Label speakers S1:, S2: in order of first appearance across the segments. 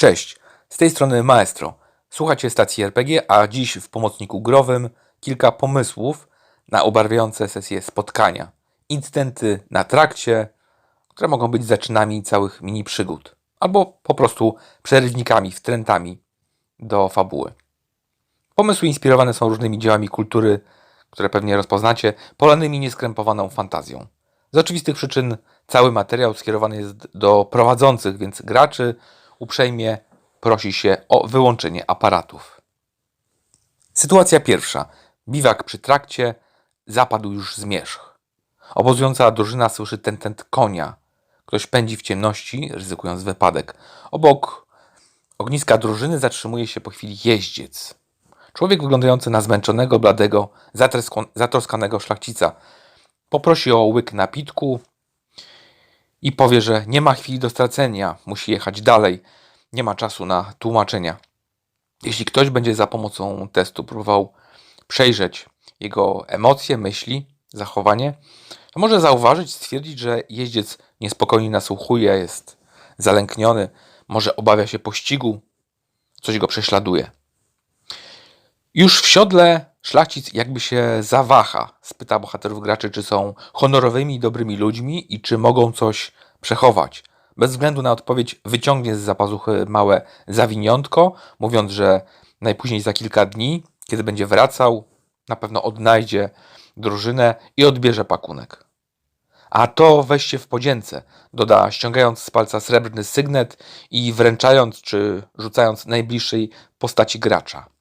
S1: Cześć, z tej strony Maestro. Słuchacie stacji RPG, a dziś w pomocniku growym kilka pomysłów na obarwiające sesje spotkania. Incydenty na trakcie, które mogą być zaczynami całych mini przygód, albo po prostu przerywnikami, wtrętami do fabuły. Pomysły inspirowane są różnymi dziełami kultury, które pewnie rozpoznacie, polanymi nieskrępowaną fantazją. Z oczywistych przyczyn cały materiał skierowany jest do prowadzących, więc graczy uprzejmie prosi się o wyłączenie aparatów. Sytuacja pierwsza. Biwak przy trakcie zapadł już zmierzch. Obozująca drużyna słyszy tentent konia. Ktoś pędzi w ciemności, ryzykując wypadek. Obok ogniska drużyny zatrzymuje się po chwili jeździec. Człowiek wyglądający na zmęczonego, bladego, zatroskanego szlachcica. Poprosi o łyk napitku i powie, że nie ma chwili do stracenia, musi jechać dalej, nie ma czasu na tłumaczenia. Jeśli ktoś będzie za pomocą testu próbował przejrzeć jego emocje, myśli, zachowanie, to może zauważyć, stwierdzić, że jeździec niespokojnie nasłuchuje, jest zalękniony, może obawia się pościgu, coś go prześladuje. Już w siodle szlachcic jakby się zawaha. Spyta bohaterów graczy, czy są honorowymi i dobrymi ludźmi i czy mogą coś przechować. Bez względu na odpowiedź wyciągnie z zapazuchy małe zawiniątko, mówiąc, że najpóźniej za kilka dni, kiedy będzie wracał, na pewno odnajdzie drużynę i odbierze pakunek. A to weźcie w podzięce, doda ściągając z palca srebrny sygnet i wręczając czy rzucając najbliższej postaci gracza.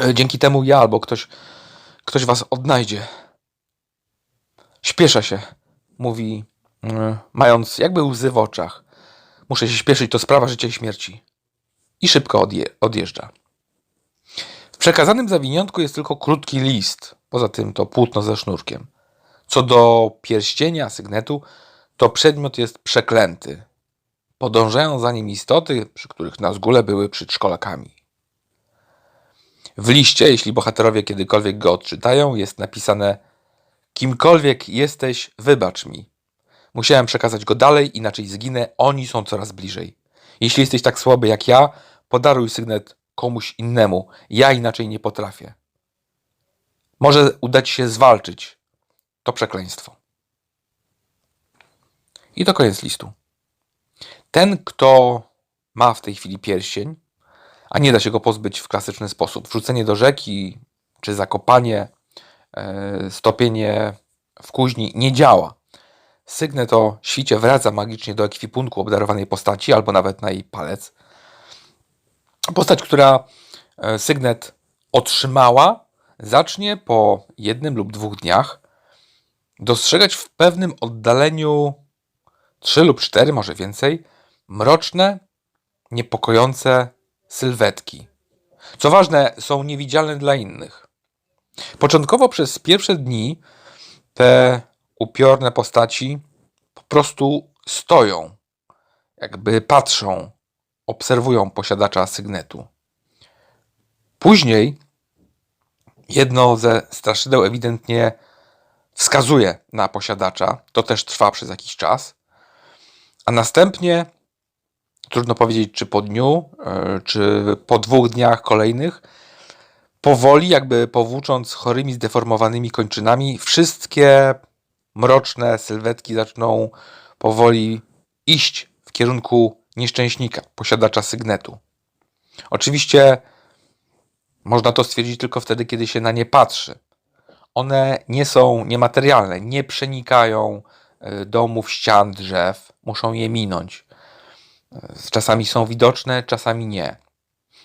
S1: E, Dzięki temu ja albo ktoś, ktoś was odnajdzie. Śpieszę się, mówi, mm, mając jakby łzy w oczach. Muszę się śpieszyć, to sprawa życia i śmierci. I szybko odje odjeżdża. W przekazanym zawiniątku jest tylko krótki list, poza tym to płótno ze sznurkiem. Co do pierścienia, sygnetu, to przedmiot jest przeklęty. Podążają za nim istoty, przy których na zgóle były przedszkolakami. W liście, jeśli bohaterowie kiedykolwiek go odczytają, jest napisane: Kimkolwiek jesteś, wybacz mi. Musiałem przekazać go dalej, inaczej zginę, oni są coraz bliżej. Jeśli jesteś tak słaby jak ja, podaruj sygnet komuś innemu. Ja inaczej nie potrafię. Może uda ci się zwalczyć to przekleństwo. I to koniec listu. Ten, kto ma w tej chwili pierścień, a nie da się go pozbyć w klasyczny sposób. Wrzucenie do rzeki czy zakopanie, e, stopienie w kuźni nie działa. Sygnet o świcie wraca magicznie do ekwipunku obdarowanej postaci albo nawet na jej palec. Postać, która e, sygnet otrzymała, zacznie po jednym lub dwóch dniach dostrzegać w pewnym oddaleniu trzy lub cztery, może więcej, mroczne, niepokojące sylwetki. Co ważne, są niewidzialne dla innych. Początkowo przez pierwsze dni te upiorne postaci po prostu stoją, jakby patrzą, obserwują posiadacza sygnetu. Później jedno ze straszydeł ewidentnie wskazuje na posiadacza, to też trwa przez jakiś czas, a następnie trudno powiedzieć, czy po dniu, e, czy po dwóch dniach kolejnych, powoli, jakby powłócząc chorymi, zdeformowanymi kończynami, wszystkie mroczne sylwetki zaczną powoli iść w kierunku nieszczęśnika, posiadacza sygnetu. Oczywiście można to stwierdzić tylko wtedy, kiedy się na nie patrzy. One nie są niematerialne, nie przenikają e, domów, ścian, drzew, muszą je minąć. Czasami są widoczne, czasami nie.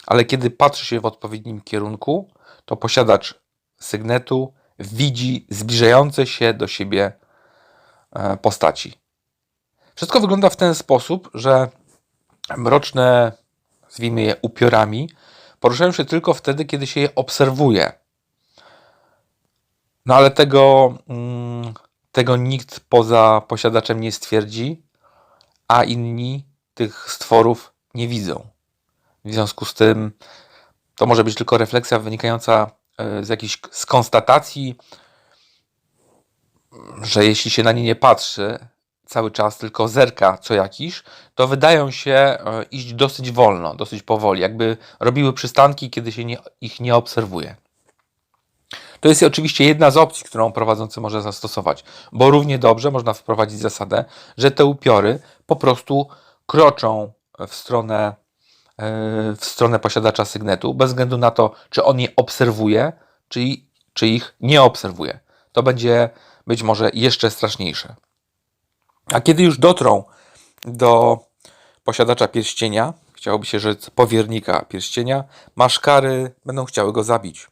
S1: Ale kiedy patrzy się w odpowiednim kierunku, to posiadacz sygnetu widzi zbliżające się do siebie e, postaci. Wszystko wygląda w ten sposób, że mroczne, nazwijmy je upiorami, poruszają się tylko wtedy, kiedy się je obserwuje. No ale tego, mm, tego nikt poza posiadaczem nie stwierdzi, a inni tych stworów nie widzą. W związku z tym to może być tylko refleksja wynikająca e, z jakiejś z konstatacji, że jeśli się na nie nie patrzy, cały czas, tylko zerka co jakiś, to wydają się e, iść dosyć wolno, dosyć powoli, jakby robiły przystanki, kiedy się nie, ich nie obserwuje. To jest oczywiście jedna z opcji, którą prowadzący może zastosować, bo równie dobrze można wprowadzić zasadę, że te upiory po prostu kroczą w stronę, e, w stronę posiadacza sygnetu, bez względu na to, czy on je obserwuje, czy, czy ich nie obserwuje. To będzie być może jeszcze straszniejsze. A kiedy już dotrą do posiadacza pierścienia, chciałoby się rzec powiernika pierścienia, maszkary będą chciały go zabić.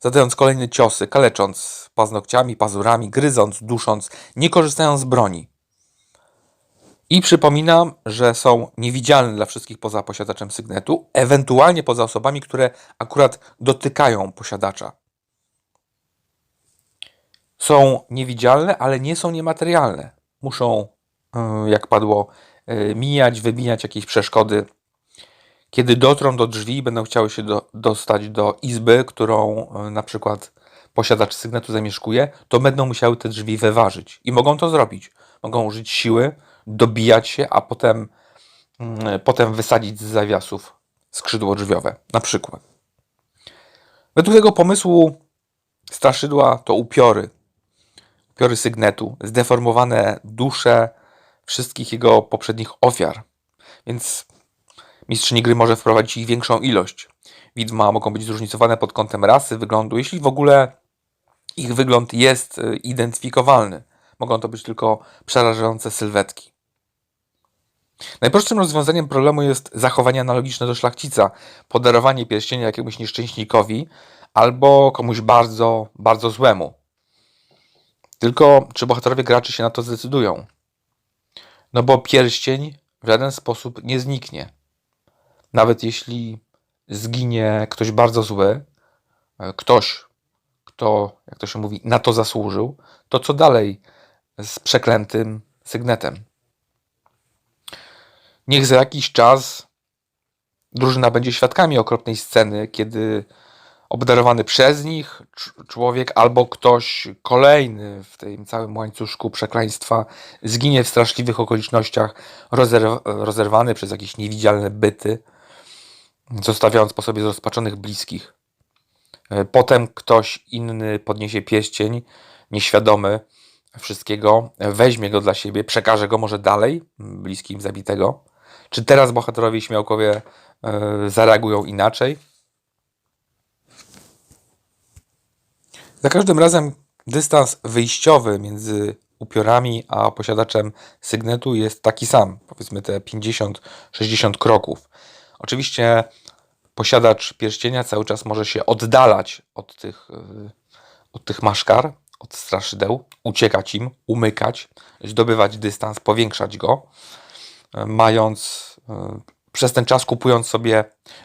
S1: Zadając kolejne ciosy, kalecząc paznokciami, pazurami, gryząc, dusząc, nie korzystając z broni. I przypominam, że są niewidzialne dla wszystkich poza posiadaczem sygnetu, ewentualnie poza osobami, które akurat dotykają posiadacza. Są niewidzialne, ale nie są niematerialne. Muszą, y, jak padło, y, mijać, wybijać jakieś przeszkody. Kiedy dotrą do drzwi, będą chciały się do, dostać do izby, którą y, na przykład posiadacz sygnetu zamieszkuje, to będą musiały te drzwi wyważyć. I mogą to zrobić. Mogą użyć siły, dobijać się, a potem, mm, potem wysadzić z zawiasów skrzydło drzwiowe, na przykład. Według tego pomysłu straszydła to upiory, upiory sygnetu, zdeformowane dusze wszystkich jego poprzednich ofiar. Więc mistrzyni gry może wprowadzić ich większą ilość. Widma mogą być zróżnicowane pod kątem rasy, wyglądu, jeśli w ogóle ich wygląd jest y, identyfikowalny. Mogą to być tylko przerażające sylwetki. Najprostszym rozwiązaniem problemu jest zachowanie analogiczne do szlachcica, podarowanie pierścienia jakiemuś nieszczęśnikowi albo komuś bardzo, bardzo złemu. Tylko czy bohaterowie graczy się na to zdecydują? No bo pierścień w żaden sposób nie zniknie. Nawet jeśli zginie ktoś bardzo zły, ktoś, kto, jak to się mówi, na to zasłużył, to co dalej z przeklętym sygnetem? Niech za jakiś czas drużyna będzie świadkami okropnej sceny, kiedy obdarowany przez nich cz- człowiek albo ktoś kolejny w tym całym łańcuszku przekleństwa zginie w straszliwych okolicznościach, rozerw- rozerwany przez jakieś niewidzialne byty, zostawiając po sobie zrozpaczonych bliskich. E, Potem ktoś inny podniesie pierścień, nieświadomy wszystkiego, weźmie go dla siebie, przekaże go może dalej, bliskim zabitego. Czy teraz bohaterowie i śmiałkowie e, zareagują inaczej? Za każdym razem dystans wyjściowy między upiorami a posiadaczem sygnetu jest taki sam, powiedzmy te 50-60 kroków. Oczywiście posiadacz pierścienia cały czas może się oddalać od tych, y, od tych maszkar, od straszydeł, uciekać im, umykać, zdobywać dystans, powiększać go, mając y, przez ten czas kupując sobie,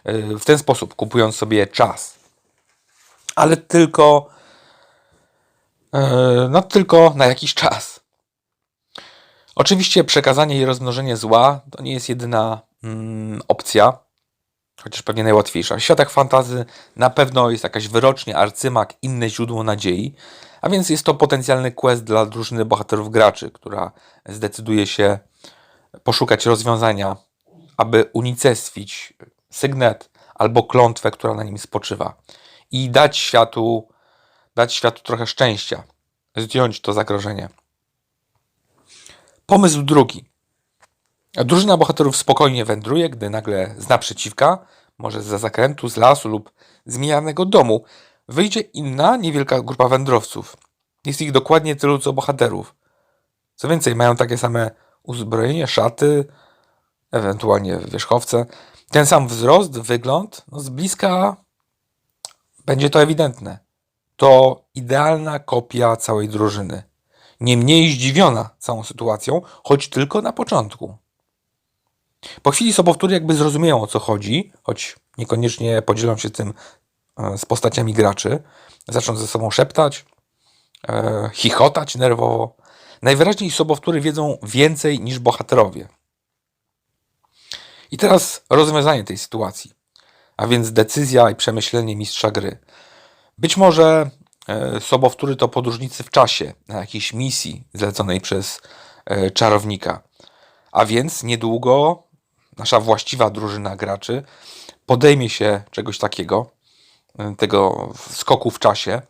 S1: y, w ten sposób kupując sobie czas. Ale tylko, no tylko na jakiś czas. Oczywiście przekazanie i rozmnożenie zła to nie jest jedyna mm, opcja, chociaż pewnie najłatwiejsza. W światach fantazy na pewno jest jakaś wyrocznia, arcymak, inne źródło nadziei, a więc jest to potencjalny quest dla drużyny bohaterów graczy, która zdecyduje się poszukać rozwiązania, aby unicestwić sygnet albo klątwę, która na nim spoczywa i dać światu, dać światu trochę szczęścia, zdjąć to zagrożenie. Pomysł drugi. Drużyna bohaterów spokojnie wędruje, gdy nagle zna przeciwka, może za zakrętu, z lasu lub z mijanego domu, wyjdzie inna, niewielka grupa wędrowców. Jest ich dokładnie tylu co bohaterów. Co więcej, mają takie same uzbrojenie, szaty, ewentualnie wierzchowce. Ten sam wzrost, wygląd, no z bliska będzie to ewidentne. To idealna kopia całej drużyny. Nie mniej zdziwiona całą sytuacją, choć tylko na początku. Po chwili sobowtóry jakby zrozumieją o co chodzi, choć niekoniecznie podzielą się tym e, z postaciami graczy. Zaczną ze sobą szeptać, e, chichotać nerwowo. Najwyraźniej sobowtóry wiedzą więcej niż bohaterowie. I teraz rozwiązanie tej sytuacji, a więc decyzja i przemyślenie mistrza gry. Być może e, sobowtóry to podróżnicy w czasie na jakiejś misji zleconej przez e, czarownika. A więc niedługo nasza właściwa drużyna graczy podejmie się czegoś takiego, e, tego skoku w czasie,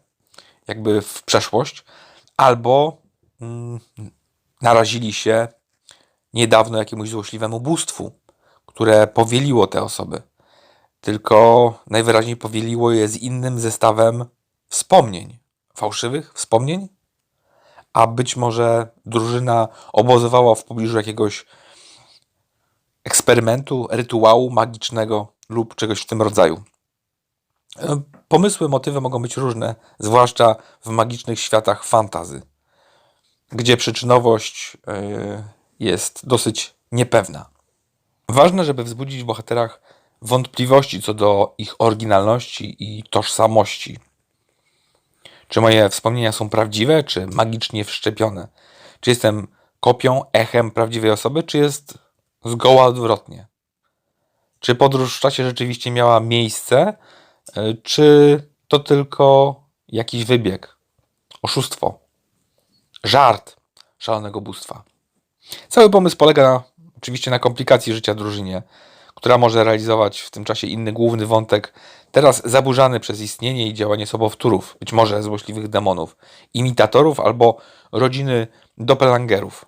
S1: jakby w przeszłość, albo narazili się niedawno jakiemuś złośliwemu bóstwu, które powieliło te osoby. Tylko najwyraźniej powieliło je z innym zestawem wspomnień. Fałszywych wspomnień? A być może drużyna obozowała w pobliżu jakiegoś eksperymentu, rytuału magicznego lub czegoś w tym rodzaju. E, Pomysły, motywy mogą być różne, zwłaszcza w magicznych światach fantazy, gdzie przyczynowość e, jest dosyć niepewna. Ważne, żeby wzbudzić w bohaterach wątpliwości co do ich oryginalności i tożsamości. Czy moje wspomnienia są prawdziwe, czy magicznie wszczepione? Czy jestem kopią, echem prawdziwej osoby, czy jest zgoła odwrotnie? Czy podróż w czasie rzeczywiście miała miejsce, y, czy to tylko jakiś wybieg, oszustwo, żart szalonego bóstwa? Cały pomysł polega na, oczywiście na komplikacji życia drużynie, która może realizować w tym czasie inny główny wątek, teraz zaburzany przez istnienie i działanie sobowtórów, być może złośliwych demonów, imitatorów albo rodziny doppelgangerów,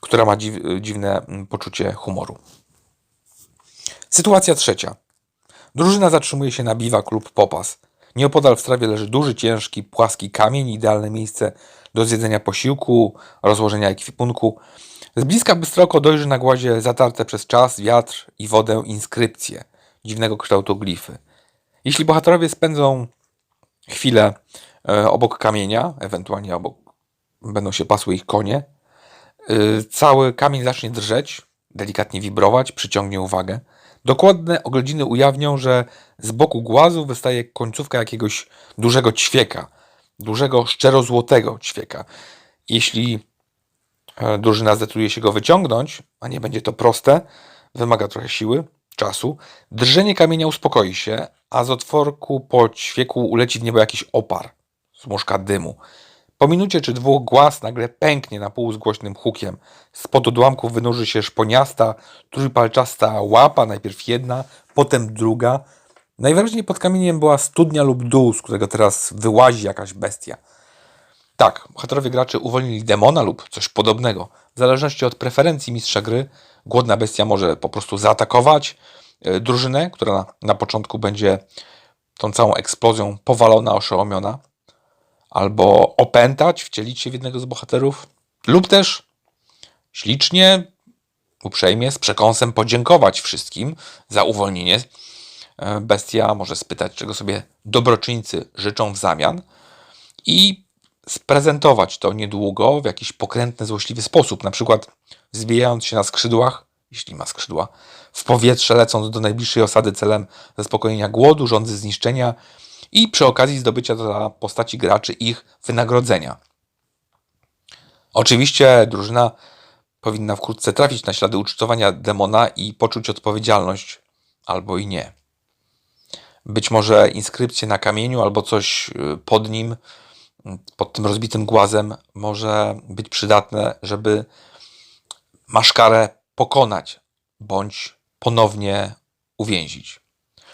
S1: która ma dziw, dziwne mm, poczucie humoru. Sytuacja trzecia. Drużyna zatrzymuje się na biwak lub popas. Nieopodal w trawie leży duży, ciężki, płaski kamień, idealne miejsce do zjedzenia posiłku, rozłożenia ekwipunku. Z bliska bystre oko dojrzy na głazie zatarte przez czas, wiatr i wodę inskrypcje dziwnego kształtu glify. Jeśli bohaterowie spędzą chwilę e, obok kamienia, ewentualnie obok będą się pasły ich konie, y, cały kamień zacznie drżeć, delikatnie wibrować, przyciągnie uwagę. Dokładne oględziny ujawnią, że z boku głazu wystaje końcówka jakiegoś dużego ćwieka, dużego szczerozłotego ćwieka. Jeśli e, drużyna zdecyduje się go wyciągnąć, a nie będzie to proste, wymaga trochę siły, czasu, drżenie kamienia uspokoi się, a z otworku po ćwieku uleci w niebo jakiś opar, zmuszka dymu. Po minucie czy dwóch głaz nagle pęknie na pół z głośnym hukiem. Spod odłamków wynurzy się szponiasta, trójpalczasta łapa, najpierw jedna, potem druga. Najwyraźniej pod kamieniem była studnia lub dół, z którego teraz wyłazi jakaś bestia. Tak, bohaterowie graczy uwolnili demona lub coś podobnego. W zależności od preferencji mistrza gry, głodna bestia może po prostu zaatakować e, drużynę, która na, na początku będzie tą całą eksplozją powalona, oszołomiona, albo opętać, wcielić się w jednego z bohaterów, lub też ślicznie, uprzejmie, z przekąsem podziękować wszystkim za uwolnienie. E, Bestia może spytać, czego sobie dobroczyńcy życzą w zamian i sprezentować to niedługo w jakiś pokrętny, złośliwy sposób, na przykład zbijając się na skrzydłach, jeśli ma skrzydła, w powietrze lecąc do najbliższej osady celem zaspokojenia głodu, rządzy zniszczenia i przy okazji zdobycia dla postaci graczy ich wynagrodzenia. Oczywiście drużyna powinna wkrótce trafić na ślady ucztowania demona i poczuć odpowiedzialność, albo i nie. Być może inskrypcje na kamieniu albo coś y, pod nim, pod tym rozbitym głazem, może być przydatne, żeby maszkarę pokonać bądź ponownie uwięzić.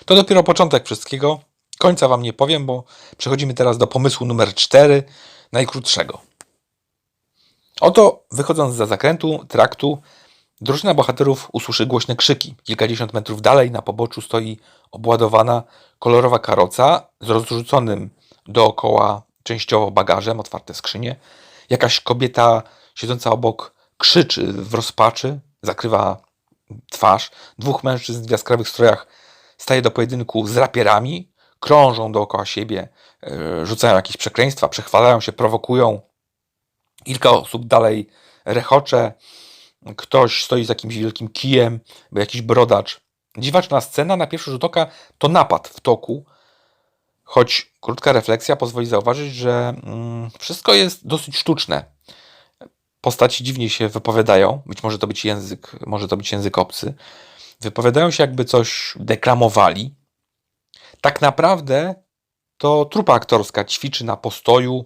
S1: To dopiero początek wszystkiego. Końca Wam nie powiem, bo przechodzimy teraz do pomysłu numer 4, najkrótszego. Oto, wychodząc za zakrętu traktu, drużyna bohaterów usłyszy głośne krzyki. Kilkadziesiąt metrów dalej na poboczu stoi obładowana kolorowa karoca z rozrzuconym dookoła częściowo bagażem, otwarte skrzynie. Jakaś kobieta siedząca obok krzyczy w rozpaczy, zakrywa twarz. Dwóch mężczyzn w jaskrawych strojach staje do pojedynku z rapierami, krążą dookoła siebie, yy, rzucają jakieś przekleństwa, przechwalają się, prowokują. Kilka osób dalej rechocze. Ktoś stoi z jakimś wielkim kijem, jakiś brodacz. Dziwaczna scena na pierwszy rzut oka to napad w toku, choć krótka refleksja pozwoli zauważyć, że mm, wszystko jest dosyć sztuczne. Postaci dziwnie się wypowiadają, być może to być język, może to być język obcy. Wypowiadają się jakby coś deklamowali. Tak naprawdę to trupa aktorska ćwiczy na postoju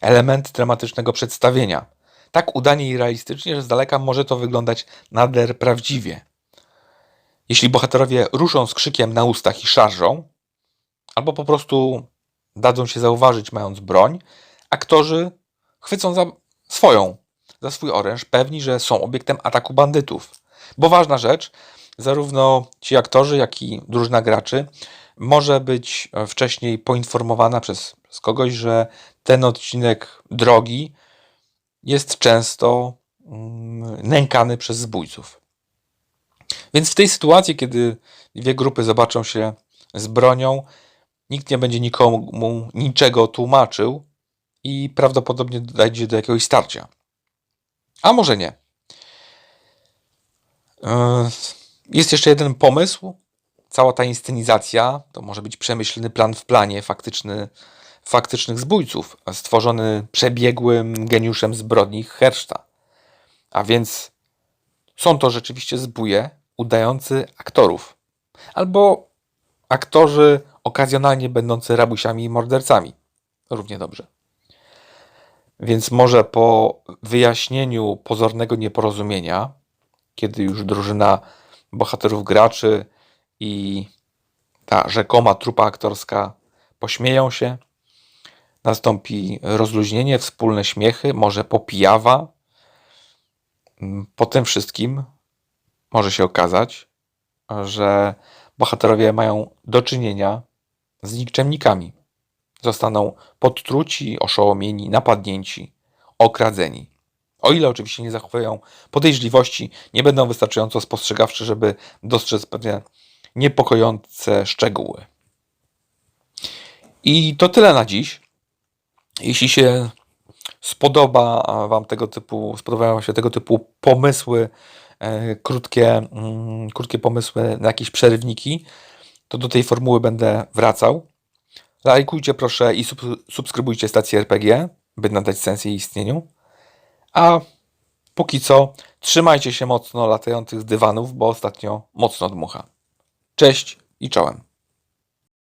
S1: element dramatycznego przedstawienia. Tak udanie i realistycznie, że z daleka może to wyglądać nader prawdziwie. Jeśli bohaterowie ruszą z krzykiem na ustach i szarżą, albo po prostu dadzą się zauważyć mając broń, aktorzy chwycą za swoją, za swój oręż, pewni, że są obiektem ataku bandytów. Bo ważna rzecz, zarówno ci aktorzy, jak i drużyna graczy może być wcześniej poinformowana przez, przez kogoś, że ten odcinek drogi jest często mm, nękany przez zbójców. Więc w tej sytuacji, kiedy dwie grupy zobaczą się z bronią, nikt nie będzie nikomu niczego tłumaczył i prawdopodobnie dojdzie do jakiegoś starcia. A może nie. E, Jest jeszcze jeden pomysł. Cała ta inscenizacja to może być przemyślny plan w planie faktyczny, faktycznych zbójców, stworzony przebiegłym geniuszem zbrodni Herszta. A więc są to rzeczywiście zbóje udający aktorów. Albo aktorzy okazjonalnie będący rabusiami i mordercami. Równie dobrze. Więc może po wyjaśnieniu pozornego nieporozumienia, kiedy już drużyna bohaterów graczy i ta rzekoma trupa aktorska pośmieją się, nastąpi rozluźnienie, wspólne śmiechy, może popijawa. Mm, Po tym wszystkim może się okazać, że bohaterowie mają do czynienia z nikczemnikami. Zostaną podtruci, oszołomieni, napadnięci, okradzeni. O ile oczywiście nie zachowają podejrzliwości, nie będą wystarczająco spostrzegawczy, żeby dostrzec pewne niepokojące szczegóły. I to tyle na dziś. Jeśli się spodoba Wam tego typu, spodobają się tego typu pomysły, e, krótkie, mm, krótkie pomysły na jakieś przerywniki, to do tej formuły będę wracał. Lajkujcie proszę i sub, subskrybujcie stację RPG, by nadać sens jej istnieniu. A póki co, trzymajcie się mocno latających z dywanów, bo ostatnio mocno dmucha. Cześć i czołem.